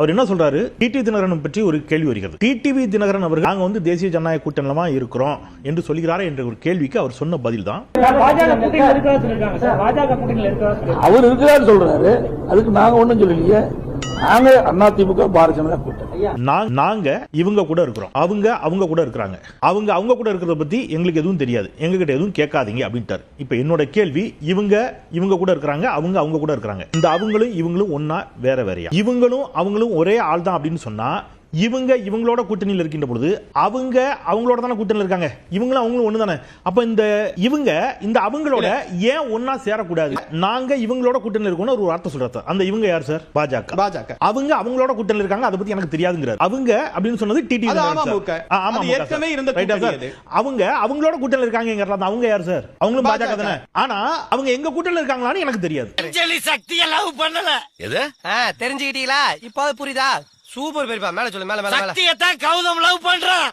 அவர் என்ன சொல்றாரு? டிடி தினகரன் பற்றி ஒரு கேள்வி வருகிறது. டிடிவி தினகரன் அவர்கள் நாங்க வந்து தேசிய ஜனநாயக கூட்டணிலமா இருக்கிறோம் என்று சொல்கிறாரா என்ற ஒரு கேள்விக்கு அவர் சொன்ன பதில் தான் அவர் இருக்கிறாரு சொல்றாரு. அதுக்கு நாங்க ஒண்ணும் சொல்லலையே. நாங்க அதிமுக பாரதிய ஜனதா கூட்டணி. நாங்க- நாங்க இவங்க கூட இருக்கிறோம். அவங்க அவங்க கூட இருக்கிறாங்க. அவங்க அவங்க கூட இருக்கிறத பத்தி எங்களுக்கு எதுவும் தெரியாது. எங்க கிட்ட எதுவும் கேட்காதீங்க அப்படின்ட்டாரு. இப்ப என்னோட கேள்வி இவங்க இவங்க கூட இருக்கிறாங்க அவங்க அவங்க கூட இருக்கிறாங்க. இந்த அவங்களும் இவங்களும் ஒன்னா வேற வேறயா? இவங்களும் அவங்களும் ஒரே ஆள் தான் அப்படின்னு சொன்னா இவங்க இவங்களோட கூட்டணியில் இருக்கின்ற பொழுது அவங்க அவங்களோட தானே கூட்டணியில் இருக்காங்க. இவங்களும் அவங்களும் ஒண்ணு தானே. அப்ப இந்த இவங்க இந்த அவங்களோட ஏன் ஒன்னா சேரக்கூடாது? நாங்க இவங்களோட கூட்டணியில் இருக்கோம்னு ஒரு வார்த்தை சொல்றாரு அந்த இவங்க யார் சார்? பாஜக. பாஜக. அவங்க அவங்களோட கூட்டணியில் இருக்காங்க. அதை பத்தி எனக்கு தெரியாதுங்கிறார். அவங்க அப்படின்னு சொன்னது டிடி. அது ஏற்கனவே இருந்த. அவங்க அவங்களோட கூட்டணியில் இருக்காங்க அந்த அவங்க யார் சார்? அவங்களும் பாஜக. தானே. ஆனா அவங்க எங்க கூட்டணியில் இருக்காங்களான்னு எனக்கு தெரியாது. எது? ஆ, தெரிஞ்சுக்கிட்டீங்களா? இப்போ புரியுதா? சூப்பர் பெரியப்பா. மேல சொல்லு மேல மேல மேல. சக்தியத்தான் கௌதம் லவ் பண்றான்.